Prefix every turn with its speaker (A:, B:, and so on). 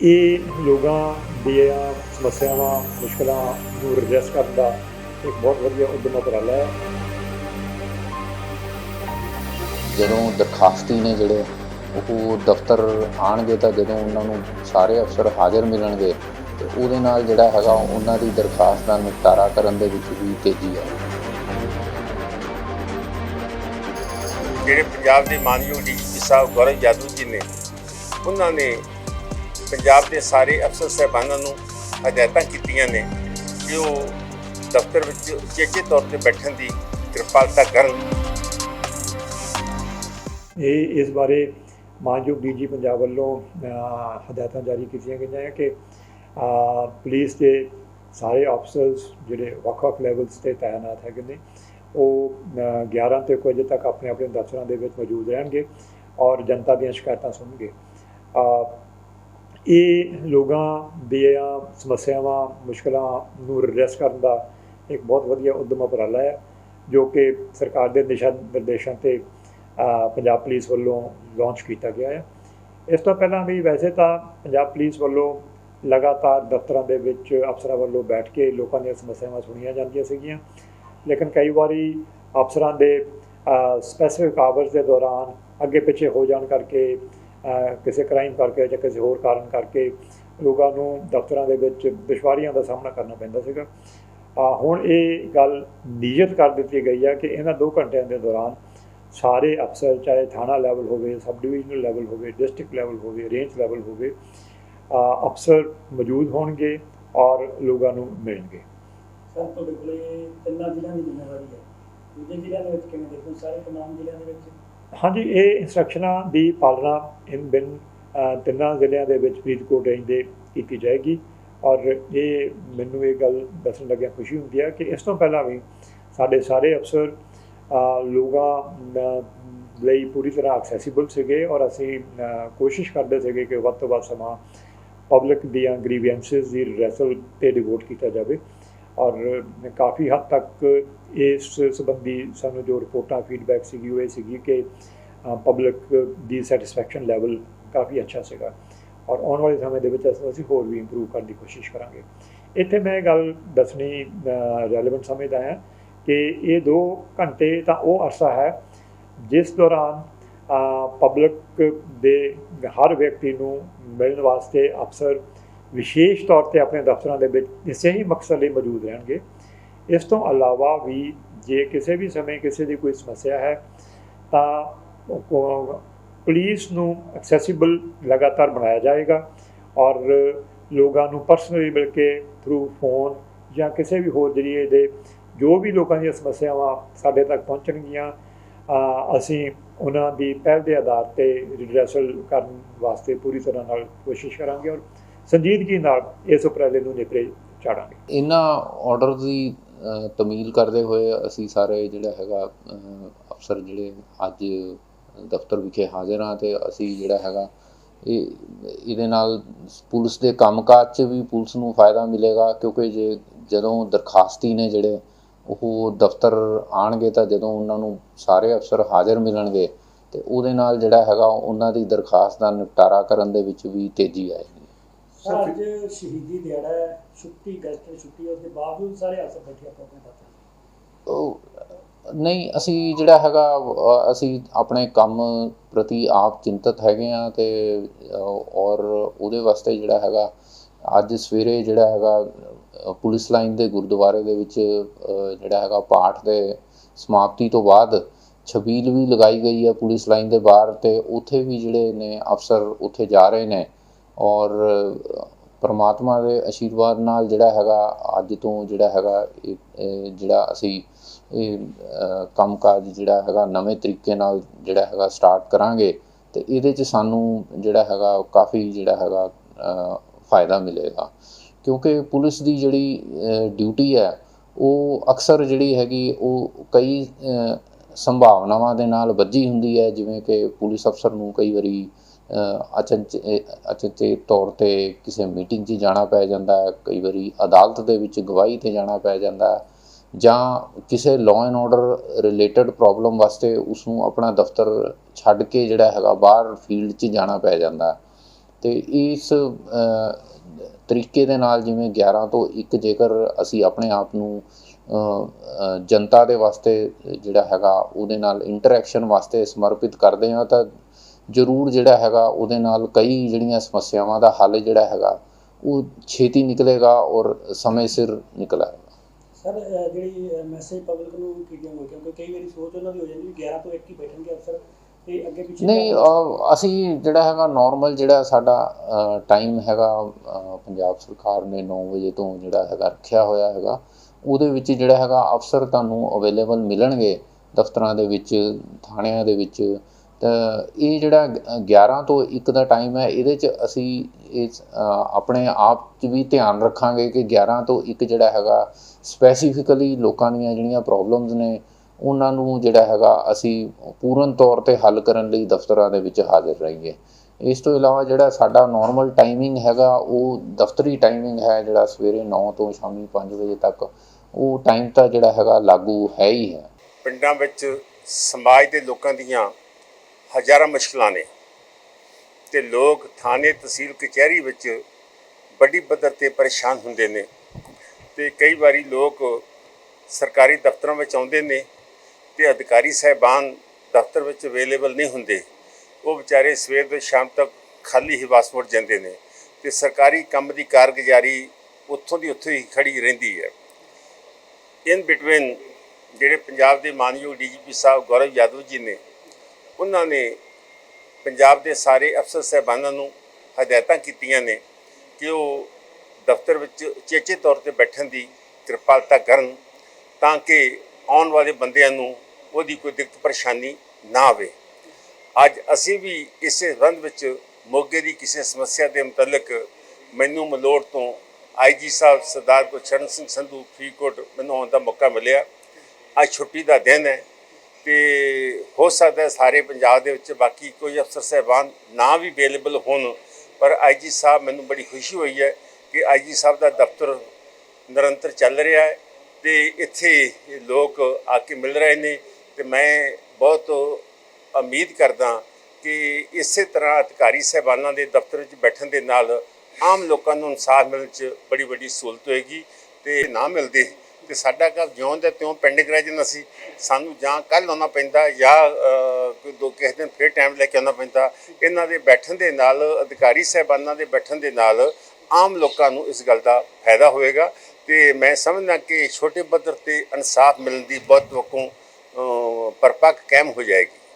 A: ਇਹ ਲੋਕਾਂ ਦੀਆਂ ਸਮੱਸਿਆਵਾਂ ਮੁਸ਼ਕਲਾਂ ਨੂੰ ਰਿਜੈਸ ਕਰਨ ਦਾ ਇੱਕ ਬਹੁਤ ਵਧੀਆ ਉਦਮ ਉਪਰਾਲਾ ਹੈ।
B: ਜਦੋਂ ਦਰਖਾਸਤੀ ਨੇ ਜਿਹੜੇ ਉਹ ਦਫ਼ਤਰ ਆਣਗੇ ਤਾਂ ਜਦੋਂ ਉਹਨਾਂ ਨੂੰ ਸਾਰੇ ਅਫਸਰ ਹਾਜ਼ਰ ਮਿਲਣਗੇ ਤੇ ਉਹਦੇ ਨਾਲ ਜਿਹੜਾ ਹੈਗਾ ਉਹਨਾਂ ਦੀ ਦਰਖਾਸਤ ਦਾ ਨਿਪਟਾਰਾ ਕਰਨ ਦੇ ਵਿੱਚ ਵੀ ਤੇਜ਼ੀ ਹੈ
C: ਜਿਹੜੇ ਪੰਜਾਬ ਦੇ ਮਾਨਯੋਗ ਡੀਜੀਪੀ ਸਾਹਿਬ ਗੌਰਵ ਜਾਦੂ ਜੀ ਨੇ ਉਹਨਾਂ ਨੇ ਪੰਜਾਬ ਦੇ ਸਾਰੇ ਅਫਸਰ ਸਹਿਬਾਨਾਂ ਨੂੰ ਹਦਾਇਤਾਂ ਕੀਤੀਆਂ ਨੇ ਕਿ ਉਹ ਦਫ਼ਤਰ ਵਿੱਚ ਉਚੇਚੇ ਤੌਰ ਤੇ ਬੈਠਣ ਦੀ ਕਿਰਪਾਲਤਾ ਕਰਨ।
A: ਇਹ ਇਸ ਬਾਰੇ ਮਾਨਯੋਗ ਡੀਜੀ ਪੰਜਾਬ ਵੱਲੋਂ ਹਦਾਇਤਾਂ ਜਾਰੀ ਕੀਤੀਆਂ ਗਈਆਂ ਹੈ ਕਿ ਪੁਲਿਸ ਦੇ ਸਾਰੇ ਅਫਸਰਸ ਜਿਹੜੇ ਵੱਖ-ਵੱਖ ਲੈਵਲਸ ਤੇ ਤਾਇਨਾਤ ਹੈਗੇ ਨੇ ਉਹ ਅਹ, 11 ਤੇ ਕੁ ਵਜੇ ਤੱਕ ਆਪਣੇ ਆਪਣੇ ਦਫ਼ਤਰਾਂ ਦੇ ਵਿੱਚ ਮੌਜੂਦ ਰਹਿਣਗੇ ਔਰ ਜਨਤਾ ਦੀਆਂ ਸ਼ਿਕਾਇਤਾਂ ਸੁਣਨਗੇ। ਇਹ ਲੋਕਾਂ ਦੀਆਂ ਸਮੱਸਿਆਵਾਂ, ਮੁਸ਼ਕਲਾਂ ਨੂੰ ਰਿਡਰੈਸ ਕਰਨ ਦਾ ਇੱਕ ਬਹੁਤ ਵਧੀਆ ਉਦਮ ਉਪਰਾਲਾ ਹੈ, ਜੋ ਕਿ ਸਰਕਾਰ ਦੇ ਦਿਸ਼ਾ ਨਿਰਦੇਸ਼ਾਂ ਤੇ ਪੰਜਾਬ ਪੁਲਿਸ ਵੱਲੋਂ ਲਾਂਚ ਕੀਤਾ ਗਿਆ ਹੈ। ਇਸ ਤੋਂ ਪਹਿਲਾਂ ਵੀ ਵੈਸੇ ਤਾਂ ਪੰਜਾਬ ਪੁਲਿਸ ਵੱਲੋਂ ਲਗਾਤਾਰ ਦਫ਼ਤਰਾਂ ਦੇ ਵਿੱਚ ਅਫਸਰਾਂ ਵੱਲੋਂ ਬੈਠ ਕੇ ਲੋਕਾਂ ਦੀਆਂ ਸਮੱਸਿਆਵਾਂ ਸੁਣੀਆਂ ਜਾਂਦੀਆਂ ਸੀਗੀਆਂ, ਲੇਕਿਨ ਕਈ ਵਾਰੀ ਅਫਸਰਾਂ ਦੇ ਸਪੈਸੀਫਿਕ ਆਵਰਸ ਦੇ ਦੌਰਾਨ ਅੱਗੇ ਪਿੱਛੇ ਹੋ ਜਾਣ ਕਰਕੇ ਕਿਸੇ ਕ੍ਰਾਈਮ ਕਰਕੇ ਜਾਂ ਕਿਸੇ ਹੋਰ ਕਾਰਨ ਕਰਕੇ ਲੋਕਾਂ ਨੂੰ ਦਫ਼ਤਰਾਂ ਦੇ ਵਿੱਚ ਦੁਸ਼ਵਾਰੀਆਂ ਦਾ ਸਾਹਮਣਾ ਕਰਨਾ ਪੈਂਦਾ ਸੀਗਾ। ਹੁਣ ਇਹ ਗੱਲ ਨਿਯਤ ਕਰ ਦਿੱਤੀ ਗਈ ਹੈ ਕਿ ਇਹਨਾਂ 2 ਘੰਟਿਆਂ ਦੇ ਦੌਰਾਨ ਸਾਰੇ ਅਫਸਰ, ਚਾਹੇ ਥਾਣਾ ਲੈਵਲ ਹੋਵੇ ਸਬ ਡਿਵੀਜ਼ਨਲ ਲੈਵਲ ਹੋਵੇ ਡਿਸਟ੍ਰਿਕਟ ਲੈਵਲ ਹੋਵੇ ਰੇਂਜ ਲੈਵਲ ਹੋਵੇ ਅਫਸਰ ਮੌਜੂਦ ਹੋਣਗੇ ਔਰ ਲੋਕਾਂ ਨੂੰ ਮਿਲਣਗੇ।
D: ਸਰ, ਤੁਹਾਡੇ ਕੋਲੇ ਤਿੰਨਾਂ ਜ਼ਿਲ੍ਹਿਆਂ ਦੀ ਜ਼ਿੰਮੇਵਾਰੀ ਹੈ। ਦੂਜੇ ਜ਼ਿਲ੍ਹਿਆਂ ਦੇ ਵਿੱਚ ਕਿਵੇਂ ਦੇਖੋ? ਸਾਰੇ ਤਮਾਮ ਜ਼ਿਲ੍ਹਿਆਂ ਦੇ ਵਿੱਚ
A: ਹਾਂਜੀ, ਇਹ ਇਨਸਟਰਕਸ਼ਨਾਂ ਦੀ ਪਾਲਣਾ ਇਨ ਬਿਨ ਤਿੰਨਾਂ ਜ਼ਿਲ੍ਹਿਆਂ ਦੇ ਵਿੱਚ ਫਰੀਦਕੋਟ ਰੇਂਜ ਦੇ ਕੀਤੀ ਜਾਏਗੀ। ਔਰ ਇਹ ਮੈਨੂੰ ਇਹ ਗੱਲ ਦੱਸਣ ਲੱਗਿਆ ਖੁਸ਼ੀ ਹੁੰਦੀ ਹੈ ਕਿ ਇਸ ਤੋਂ ਪਹਿਲਾਂ ਵੀ ਸਾਡੇ ਸਾਰੇ ਅਫਸਰ ਲੋਕਾਂ ਲਈ ਪੂਰੀ ਤਰ੍ਹਾਂ ਐਕਸੈਸਿਬਲ ਸੀਗੇ ਔਰ ਅਸੀਂ ਕੋਸ਼ਿਸ਼ ਕਰਦੇ ਸੀਗੇ ਕਿ ਵੱਧ ਤੋਂ ਵੱਧ ਸਮਾਂ ਪਬਲਿਕ ਦੀਆਂ ਗ੍ਰੀਵੈਂਸਸ ਦੀ ਰਿਜ਼ਲਟ ਤੇ ਡਿਵੋਟ ਕੀਤਾ ਜਾਵੇ। ਔਰ ਕਾਫੀ ਹੱਦ ਤੱਕ ਇਸ ਸੰਬੰਧੀ ਸਾਨੂੰ ਜੋ ਰਿਪੋਰਟਾਂ ਫੀਡਬੈਕ ਸੀਗੀ, ਉਹ ਇਹ ਸੀਗੀ ਕਿ ਪਬਲਿਕ ਦੀ ਸੈਟੀਸਫੈਕਸ਼ਨ ਲੈਵਲ ਕਾਫੀ ਅੱਛਾ ਸੀਗਾ। ਔਰ ਆਉਣ ਵਾਲੇ ਸਮੇਂ ਦੇ ਵਿੱਚ ਅਸੀਂ ਹੋਰ ਵੀ ਇੰਪਰੂਵ ਕਰਨ ਦੀ ਕੋਸ਼ਿਸ਼ ਕਰਾਂਗੇ। ਇੱਥੇ ਮੈਂ ਇਹ ਗੱਲ ਦੱਸਣੀ ਰੈਲੇਵੈਂਟ ਸਮਝਦਾ ਹਾਂ ਕਿ ਇਹ 2 ਘੰਟੇ ਤਾਂ ਉਹ ਅਰਸਾ ਹੈ ਜਿਸ ਦੌਰਾਨ ਪਬਲਿਕ ਦੇ ਹਰ ਵਿਅਕਤੀ ਨੂੰ ਮਿਲਣ ਵਾਸਤੇ ਅਫਸਰ ਵਿਸ਼ੇਸ਼ ਤੌਰ ਤੇ ਆਪਣੇ ਦਫ਼ਤਰਾਂ ਦੇ ਵਿੱਚ ਇਸੇ ਹੀ ਮਕਸਦ ਲਈ ਮੌਜੂਦ ਰਹਿਣਗੇ। ਇਸ ਤੋਂ ਇਲਾਵਾ ਵੀ ਜੇ ਕਿਸੇ ਵੀ ਸਮੇਂ ਕਿਸੇ ਦੀ ਕੋਈ ਸਮੱਸਿਆ ਹੈ, ਤਾਂ ਉਹ ਪੁਲਿਸ ਨੂੰ ਐਕਸੈਸੀਬਲ ਲਗਾਤਾਰ ਬਣਾਇਆ ਜਾਏਗਾ ਔਰ ਲੋਕਾਂ ਨੂੰ ਪਰਸਨਲੀ ਮਿਲ ਕੇ ਥਰੂ ਫੋਨ ਜਾਂ ਕਿਸੇ ਵੀ ਹੋਰ ਜਰੀਏ ਦੇ ਜੋ ਵੀ ਲੋਕਾਂ ਦੀਆਂ ਸਮੱਸਿਆਵਾਂ ਸਾਡੇ ਤੱਕ ਪਹੁੰਚਣਗੀਆਂ ਅਸੀਂ ਉਹਨਾਂ ਦੀ ਪਹਿਲ ਦੇ ਆਧਾਰ ਤੇ ਰਿਡਰੈਸਲ ਕਰਨ ਵਾਸਤੇ ਪੂਰੀ ਤਰ੍ਹਾਂ ਨਾਲ ਕੋਸ਼ਿਸ਼ ਕਰਾਂਗੇ ਔਰ ਸੰਜੀਦਗੀ ਨਾਲ ਇਸ ਉਪਰਾਲੇ ਨੂੰ ਨਿਪਰੇ ਚਾੜਾਂਗੇ।
B: ਇਹਨਾਂ ਆਰਡਰ ਦੀ ਤਮੀਲ ਕਰਦੇ ਹੋਏ ਅਸੀਂ ਸਾਰੇ ਜਿਹੜਾ ਹੈਗਾ ਅਫਸਰ ਜਿਹੜੇ ਅੱਜ ਦਫ਼ਤਰ ਵਿਖੇ ਹਾਜ਼ਰ ਹਾਂ ਤੇ ਅਸੀਂ ਜਿਹੜਾ ਹੈਗਾ, ਇਹ ਇਹਦੇ ਨਾਲ ਪੁਲਿਸ ਦੇ ਕੰਮਕਾਜ 'ਚ ਵੀ ਪੁਲਿਸ ਨੂੰ ਫਾਇਦਾ ਮਿਲੇਗਾ, ਕਿਉਂਕਿ ਜੇ ਜਦੋਂ ਦਰਖਾਸਤੀ ਨੇ ਜਿਹੜੇ ਉਹ ਦਫ਼ਤਰ ਆਣਗੇ ਤਾਂ ਜਦੋਂ ਉਹਨਾਂ ਨੂੰ ਸਾਰੇ ਅਫਸਰ ਹਾਜ਼ਰ ਮਿਲਣਗੇ ਤੇ ਉਹਦੇ ਨਾਲ ਜਿਹੜਾ ਹੈਗਾ ਉਹਨਾਂ ਦੀ ਦਰਖਾਸਤ ਦਾ ਨਿਪਟਾਰਾ ਕਰਨ ਦੇ ਵਿੱਚ ਵੀ ਤੇਜ਼ੀ ਆਏਗੀ।
D: ਸਰ ਅੱਜ ਸ਼ਹੀਦੀ ਦਿਹਾੜਾ ਹੈ ਛੁੱਟੀ ਗਸਟ ਛੁੱਟੀ ਉਸ ਦੇ ਬਾਵਜੂਦ ਸਾਰੇ ਅਫਸਰ ਬੈਠੇ ਆਪਾਂ ਆਪਣੇ ਦਫ਼ਤਰ
B: ਉਹ ਨਹੀਂ ਅਸੀਂ ਜਿਹੜਾ ਹੈਗਾ ਅਸੀਂ ਆਪਣੇ ਕੰਮ ਪ੍ਰਤੀ ਆਪ ਚਿੰਤਤ ਹੈਗੇ ਆ ਤੇ ਔਰ ਉਹਦੇ ਵਾਸਤੇ ਜਿਹੜਾ ਹੈਗਾ ਅੱਜ ਸਵੇਰੇ ਜਿਹੜਾ ਹੈਗਾ ਪੁਲਿਸ ਲਾਈਨ ਦੇ ਗੁਰਦੁਆਰੇ ਦੇ ਵਿੱਚ ਜਿਹੜਾ ਹੈਗਾ ਪਾਠ ਦੇ ਸਮਾਪਤੀ ਤੋਂ ਬਾਅਦ ਛਬੀਲ ਵੀ ਲਗਾਈ ਗਈ ਹੈ ਪੁਲਿਸ ਲਾਈਨ ਦੇ ਬਾਹਰ ਤੇ ਉੱਥੇ ਵੀ ਜਿਹੜੇ ਨੇ ਅਫਸਰ ਉੱਥੇ ਜਾ ਰਹੇ ਨੇ। ਔਰ ਪਰਮਾਤਮਾ ਦੇ ਆਸ਼ੀਰਵਾਦ ਨਾਲ ਜਿਹੜਾ ਹੈਗਾ ਅੱਜ ਤੋਂ ਜਿਹੜਾ ਹੈਗਾ ਜਿਹੜਾ ਅਸੀਂ ਇਹ ਅ, ਕੰਮਕਾਜ ਜਿਹੜਾ ਹੈਗਾ ਨਵੇਂ ਤਰੀਕੇ ਨਾਲ ਜਿਹੜਾ ਹੈਗਾ ਸਟਾਰਟ ਕਰਾਂਗੇ ਤੇ ਇਹਦੇ 'ਚ ਸਾਨੂੰ ਜਿਹੜਾ ਹੈਗਾ ਕਾਫੀ ਜਿਹੜਾ ਹੈਗਾ ਫਾਇਦਾ ਮਿਲੇਗਾ। ਕਿਉਂਕਿ ਪੁਲਿਸ ਦੀ ਜਿਹੜੀ ਡਿਊਟੀ ਹੈ ਉਹ ਅਕਸਰ ਜਿਹੜੀ ਹੈਗੀ ਉਹ ਕਈ ਸੰਭਾਵਨਾਵਾਂ ਦੇ ਨਾਲ ਵੱਜੀ ਹੁੰਦੀ ਹੈ ਜਿਵੇਂ ਕਿ ਪੁਲਿਸ ਅਫਸਰ ਨੂੰ ਕਈ ਵਾਰੀ ਅਚਨਚ ਅਚਨਚੇਤ ਤੌਰ ਤੇ ਕਿਸੇ ਮੀਟਿੰਗ 'ਚ ਜਾਣਾ ਪੈ ਜਾਂਦਾ ਹੈ, ਕਈ ਵਾਰੀ ਅਦਾਲਤ ਦੇ ਵਿੱਚ ਗਵਾਹੀ ਤੇ ਜਾਣਾ ਪੈ ਜਾਂਦਾ ਹੈ ਜਾਂ ਕਿਸੇ law and order related problem ਵਾਸਤੇ ਉਸ ਨੂੰ ਆਪਣਾ ਦਫ਼ਤਰ ਛੱਡ ਕੇ ਜਿਹੜਾ ਹੈਗਾ ਬਾਹਰ ਫੀਲਡ 'ਚ ਜਾਣਾ ਪੈ ਜਾਂਦਾ ਹੈ। ਤੇ ਇਸ ਤਰੀਕੇ ਦੇ ਨਾਲ ਜਿਵੇਂ 11 ਤੋਂ 1 ਜੇਕਰ ਅਸੀਂ ਆਪਣੇ ਆਪ ਨੂੰ ਜਨਤਾ ਦੇ ਵਾਸਤੇ ਜਿਹੜਾ ਹੈਗਾ ਉਹਦੇ ਨਾਲ ਇੰਟਰੈਕਸ਼ਨ ਵਾਸਤੇ ਸਮਰਪਿਤ ਕਰਦੇ ਹਾਂ ਤਾਂ ਜ਼ਰੂਰ ਜਿਹੜਾ ਹੈਗਾ ਉਹਦੇ ਨਾਲ ਕਈ ਜਿਹੜੀਆਂ ਸਮੱਸਿਆਵਾਂ ਦਾ ਹੱਲ ਜਿਹੜਾ ਹੈਗਾ ਉਹ ਛੇਤੀ ਨਿਕਲੇਗਾ ਔਰ ਸਮੇਂ ਸਿਰ ਨਿਕਲੇਗਾ
D: ਸਰ ਜਿਹੜੀ ਮੈਸੇਜ ਪਬਲਿਕ ਨੂੰ ਕੀਤੀਆਂ ਹੋਈਆਂ ਕਿਉਂਕਿ ਕਈ ਵਾਰੀ ਸੋਚ ਉਹਨਾਂ ਦੀ ਹੋ ਜਾਂਦੀ ਵੀ 11 ਤੋਂ 1 ਹੀ ਬੈਠਣਗੇ ਅਫਸਰ ਤੇ ਅੱਗੇ ਪਿੱਛੇ
B: ਨਹੀਂ ਅਸੀਂ ਜਿਹੜਾ ਹੈਗਾ ਨਾਰਮਲ ਜਿਹੜਾ ਸਾਡਾ ਟਾਈਮ ਹੈਗਾ ਪੰਜਾਬ ਸਰਕਾਰ ਨੇ 9 ਵਜੇ ਤੋਂ ਜਿਹੜਾ ਹੈਗਾ ਰੱਖਿਆ ਹੋਇਆ ਹੈਗਾ ਉਹਦੇ ਵਿੱਚ ਜਿਹੜਾ ਹੈਗਾ ਅਫਸਰ ਤੁਹਾਨੂੰ ਅਵੇਲੇਬਲ ਮਿਲਣਗੇ ਦਫ਼ਤਰਾਂ ਦੇ ਵਿੱਚ ਥਾਣਿਆਂ ਦੇ ਵਿੱਚ ਇਹ ਜਿਹੜਾ ਗ- 11 ਤੋਂ 1 ਦਾ ਟਾਈਮ ਹੈ, ਇਹਦੇ 'ਚ ਅਸੀਂ ਇਸ ਆਪਣੇ ਆਪ 'ਚ ਵੀ ਧਿਆਨ ਰੱਖਾਂਗੇ ਕਿ 11 ਤੋਂ 1 ਜਿਹੜਾ ਹੈਗਾ ਸਪੈਸੀਫਿਕਲੀ ਲੋਕਾਂ ਦੀਆਂ ਜਿਹੜੀਆਂ ਪ੍ਰੋਬਲਮਸ ਨੇ, ਉਹਨਾਂ ਨੂੰ ਜਿਹੜਾ ਹੈਗਾ ਅਸੀਂ ਪੂਰਨ ਤੌਰ ਤੇ ਹੱਲ ਕਰਨ ਲਈ ਦਫ਼ਤਰਾਂ ਦੇ ਵਿੱਚ ਹਾਜ਼ਰ ਰਹੀਏ। ਇਸ ਤੋਂ ਇਲਾਵਾ ਜਿਹੜਾ ਸਾਡਾ ਨਾਰਮਲ ਟਾਈਮਿੰਗ ਹੈਗਾ, ਉਹ ਦਫ਼ਤਰੀ ਟਾਈਮਿੰਗ ਹੈ, ਜਿਹੜਾ ਸਵੇਰੇ 9 ਤੋਂ ਸ਼ਾਮੀ 5 ਵਜੇ ਤੱਕ, ਉਹ ਟਾਈਮ ਤਾਂ ਜਿਹੜਾ ਹੈਗਾ ਲਾਗੂ ਹੈ ਹੀ ਹੈ।
C: ਪਿੰਡਾਂ ਵਿੱਚ ਸਮਾਜ ਦੇ ਲੋਕਾਂ ਦੀਆਂ ਹਜ਼ਾਰਾਂ ਮੁਸ਼ਕਲਾਂ ਨੇ। ਤੇ ਲੋਕ ਥਾਣੇ, ਤਹਿਸੀਲ, ਕਚਹਿਰੀ ਵਿੱਚ ਵੱਡੀ ਪੱਧਰ ਤੇ ਪਰੇਸ਼ਾਨ ਹੁੰਦੇ ਨੇ। ਤੇ ਕਈ ਵਾਰੀ ਲੋਕ ਸਰਕਾਰੀ ਦਫ਼ਤਰਾਂ ਵਿੱਚ ਆਉਂਦੇ ਨੇ ਤੇ ਅਧਿਕਾਰੀ ਸਹਿਬਾਨ ਦਫ਼ਤਰ ਵਿੱਚ ਅਵੇਲੇਬਲ ਨਹੀਂ ਹੁੰਦੇ। ਉਹ ਵਿਚਾਰੇ ਸਵੇਰ ਤੋਂ ਸ਼ਾਮ ਤੱਕ ਖਾਲੀ ਹੀ ਵਾਸ ਮੁੜ ਜਾਂਦੇ ਨੇ ਤੇ ਸਰਕਾਰੀ ਕੰਮ ਦੀ ਕਾਰਗੁਜ਼ਾਰੀ ਉੱਥੋਂ ਦੀ ਉੱਥੋਂ ਹੀ ਖੜੀ ਰਹਿੰਦੀ ਹੈ। ਇਨ ਬਿਟਵੀਨ ਜਿਹੜੇ ਪੰਜਾਬ ਦੇ ਮਾਨਯੋਗ ਡੀਜੀਪੀ ਸਾਹਿਬ ਗੌਰਵ ਯਾਦਵ ਜੀ ਨੇ ਉਹਨਾਂ ਨੇ ਪੰਜਾਬ ਦੇ ਸਾਰੇ ਅਫਸਰ ਸਹਿਬਾਨਾਂ ਨੂੰ ਹਦਾਇਤਾਂ ਕੀਤੀਆਂ ਨੇ ਕਿ ਉਹ ਦਫ਼ਤਰ ਵਿੱਚ ਚੇਚੇ ਤੌਰ ਤੇ ਬੈਠਣ ਦੀ ਕਿਰਪਾਲਤਾ ਕਰਨ ਤਾਂ ਕਿ ਆਉਣ ਵਾਲੇ ਬੰਦਿਆਂ ਨੂੰ ਉਹਦੀ ਕੋਈ ਦਿੱਕਤ ਪਰੇਸ਼ਾਨੀ ਨਾ ਆਵੇ। ਅੱਜ ਅਸੀਂ ਵੀ ਇਸੇ ਸੰਬੰਧ ਵਿੱਚ ਮੋਗੇ ਦੀ ਕਿਸੇ ਸਮੱਸਿਆ ਦੇ ਮੁਤਲਕ ਮੈਨੂੰ ਮਲੋੜ ਤੋਂ ਆਈਜੀ ਸਾਹਿਬ ਸਰਦਾਰ ਗੁਰਚਰਨ ਸਿੰਘ ਸੰਧੂ ਫਰੀਦਕੋਟ ਮੈਨੂੰ ਆਉਣ ਦਾ ਮੌਕਾ ਮਿਲਿਆ। ਅੱਜ ਛੁੱਟੀ ਦਾ ਦਿਨ ਹੈ। ਤੇ ਹੋ ਸਕਦਾ ਸਾਰੇ ਪੰਜਾਬ ਦੇ ਵਿੱਚ ਬਾਕੀ ਕੋਈ ਅਫਸਰ ਸਹਿਬਾਨ ਨਾ ਵੀ ਅਵੇਲੇਬਲ ਹੋਣ, ਪਰ ਆਈਜੀ ਸਾਹਿਬ ਮੈਨੂੰ ਬੜੀ ਖੁਸ਼ੀ ਹੋਈ ਹੈ ਕਿ ਆਈਜੀ ਸਾਹਿਬ ਦਾ ਦਫ਼ਤਰ ਨਿਰੰਤਰ ਚੱਲ ਰਿਹਾ ਹੈ ਤੇ ਇੱਥੇ ਲੋਕ ਆ ਕੇ ਮਿਲ ਰਹੇ ਨੇ ਤੇ ਮੈਂ ਬਹੁਤ ਉਮੀਦ ਕਰਦਾ ਕਿ ਇਸੇ ਤਰ੍ਹਾਂ ਅਧਿਕਾਰੀ ਸਹਿਬਾਨਾਂ ਦੇ ਦਫ਼ਤਰ ਵਿੱਚ ਬੈਠਣ ਦੇ ਨਾਲ ਆਮ ਲੋਕਾਂ ਨੂੰ ਇਨਸਾਫ ਮਿਲਣ 'ਚ ਬੜੀ ਵੱਡੀ ਸਹੂਲਤ ਹੋਏਗੀ ਤੇ ਨਾ ਮਿਲਦੇ ਤੇ ਸਾਡਾ ਘਰ ਜਿਉਂ ਦਾ ਤਿਉਂ ਪੈਂਡਿੰਗ ਰਹਿ ਜਾਂਦਾ ਸੀ। ਸਾਨੂੰ ਜਾਂ ਕੱਲ ਆਉਣਾ ਪੈਂਦਾ ਜਾਂ ਕੋਈ ਦੋ ਕਿਸੇ ਦਿਨ ਫਿਰ ਟਾਈਮ ਲੈ ਕੇ ਆਉਣਾ ਪੈਂਦਾ। ਇਹਨਾਂ ਦੇ ਬੈਠਣ ਦੇ ਨਾਲ, ਅਧਿਕਾਰੀ ਸਹਿਬਾਨਾਂ ਦੇ ਬੈਠਣ ਦੇ ਨਾਲ ਆਮ ਲੋਕਾਂ ਨੂੰ ਇਸ ਗੱਲ ਦਾ ਫਾਇਦਾ ਹੋਵੇਗਾ ਤੇ ਮੈਂ ਸਮਝਦਾ ਕਿ ਛੋਟੇ ਪੱਧਰ ਤੇ ਇਨਸਾਫ ਮਿਲਣ ਦੀ ਬਹੁਤ ਵਕੋਂ ਪਰਪੱਕ ਕਾਇਮ ਹੋ ਜਾਏਗੀ।